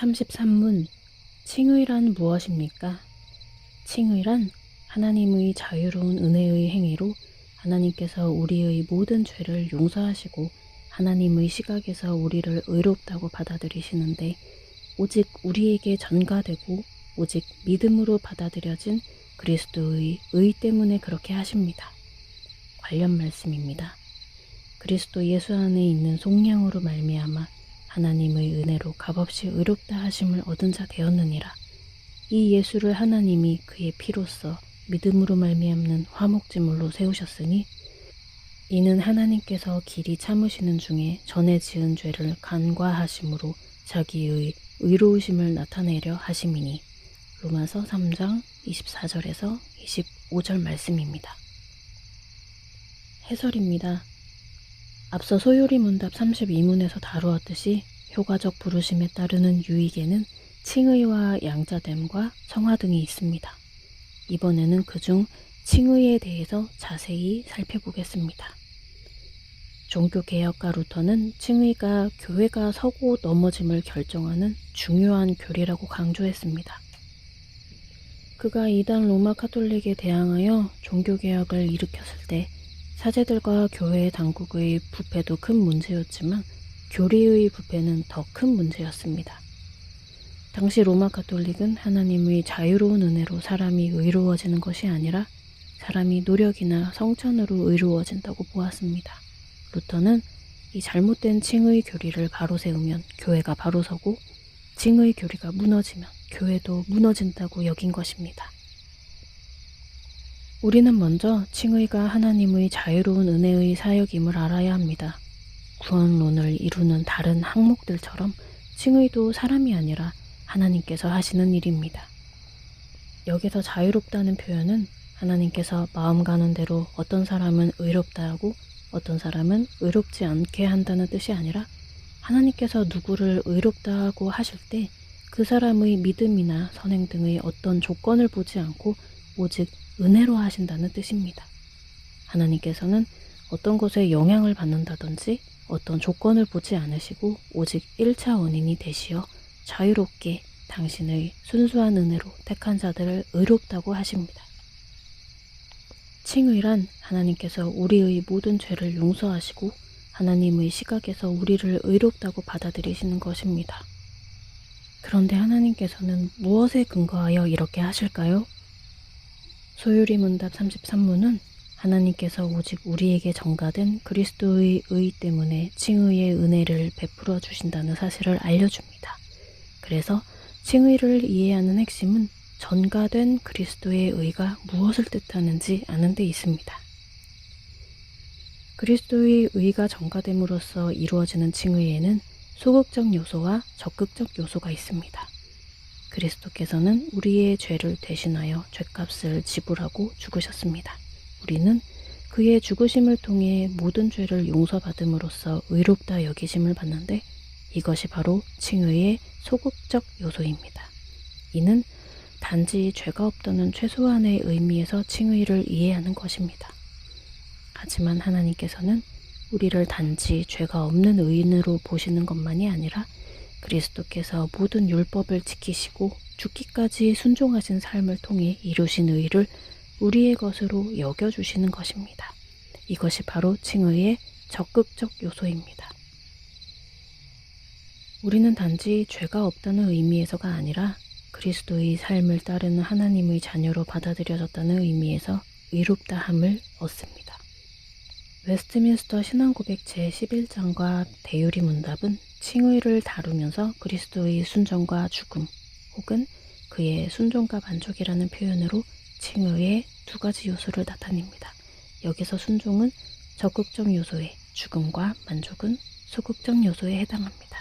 33문 칭의란 무엇입니까? 칭의란 하나님의 자유로운 은혜의 행위로 하나님께서 우리의 모든 죄를 용서하시고 하나님의 시각에서 우리를 의롭다고 받아들이시는데 오직 우리에게 전가되고 오직 믿음으로 받아들여진 그리스도의 의 때문에 그렇게 하십니다. 관련 말씀입니다. 그리스도 예수 안에 있는 속량으로 말미암아 하나님의 은혜로 값없이 의롭다 하심을 얻은 자 되었느니라. 이 예수를 하나님이 그의 피로써 믿음으로 말미암는 화목제물로 세우셨으니 이는 하나님께서 길이 참으시는 중에 전에 지은 죄를 간과하심으로 자기의 의로우심을 나타내려 하심이니 로마서 3장 24절에서 25절 말씀입니다. 해설입니다. 앞서 소요리 문답 32문에서 다루었듯이 효과적 부르심에 따르는 유익에는 칭의와 양자됨과 성화 등이 있습니다. 이번에는 그중 칭의에 대해서 자세히 살펴보겠습니다. 종교개혁가 루터는 칭의가 교회가 서고 넘어짐을 결정하는 중요한 교리라고 강조했습니다. 그가 이단 로마 카톨릭에 대항하여 종교개혁을 일으켰을 때 사제들과 교회 당국의 부패도 큰 문제였지만 교리의 부패는 더 큰 문제였습니다. 당시 로마 카톨릭은 하나님의 자유로운 은혜로 사람이 의로워지는 것이 아니라 사람이 노력이나 성찬으로 의로워진다고 보았습니다. 루터는 이 잘못된 칭의 교리를 바로 세우면 교회가 바로 서고 칭의 교리가 무너지면 교회도 무너진다고 여긴 것입니다. 우리는 먼저 칭의가 하나님의 자유로운 은혜의 사역임을 알아야 합니다. 구원론을 이루는 다른 항목들처럼 칭의도 사람이 아니라 하나님께서 하시는 일입니다. 여기서 자유롭다는 표현은 하나님께서 마음 가는 대로 어떤 사람은 의롭다 하고 어떤 사람은 의롭지 않게 한다는 뜻이 아니라 하나님께서 누구를 의롭다 하고 하실 때 그 사람의 믿음이나 선행 등의 어떤 조건을 보지 않고 오직 은혜로 하신다는 뜻입니다. 하나님께서는 어떤 것에 영향을 받는다든지 어떤 조건을 보지 않으시고 오직 1차 원인이 되시어 자유롭게 당신의 순수한 은혜로 택한 자들을 의롭다고 하십니다. 칭의란 하나님께서 우리의 모든 죄를 용서하시고 하나님의 시각에서 우리를 의롭다고 받아들이시는 것입니다. 그런데 하나님께서는 무엇에 근거하여 이렇게 하실까요? 소유리 문답 33문은 하나님께서 오직 우리에게 전가된 그리스도의 의 때문에 칭의의 은혜를 베풀어 주신다는 사실을 알려줍니다. 그래서 칭의를 이해하는 핵심은 전가된 그리스도의 의가 무엇을 뜻하는지 아는 데 있습니다. 그리스도의 의가 전가됨으로써 이루어지는 칭의에는 소극적 요소와 적극적 요소가 있습니다. 그리스도께서는 우리의 죄를 대신하여 죄값을 지불하고 죽으셨습니다. 우리는 그의 죽으심을 통해 모든 죄를 용서받음으로써 의롭다 여기심을 받는데 이것이 바로 칭의의 소극적 요소입니다. 이는 단지 죄가 없다는 최소한의 의미에서 칭의를 이해하는 것입니다. 하지만 하나님께서는 우리를 단지 죄가 없는 의인으로 보시는 것만이 아니라 그리스도께서 모든 율법을 지키시고 죽기까지 순종하신 삶을 통해 이루신 의를 우리의 것으로 여겨주시는 것입니다. 이것이 바로 칭의의 적극적 요소입니다. 우리는 단지 죄가 없다는 의미에서가 아니라 그리스도의 삶을 따르는 하나님의 자녀로 받아들여졌다는 의미에서 의롭다함을 얻습니다. 웨스트민스터 신앙고백 제11장과 대유리 문답은 칭의를 다루면서 그리스도의 순종과 죽음 혹은 그의 순종과 만족이라는 표현으로 칭의의 두 가지 요소를 나타냅니다. 여기서 순종은 적극적 요소에 죽음과 만족은 소극적 요소에 해당합니다.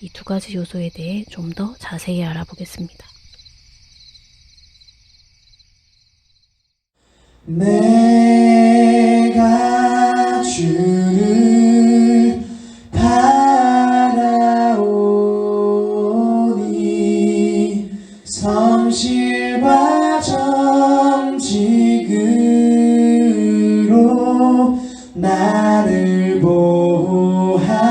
이 두 가지 요소에 대해 좀 더 자세히 알아보겠습니다. 내 실과 정직으로 나를 보하소서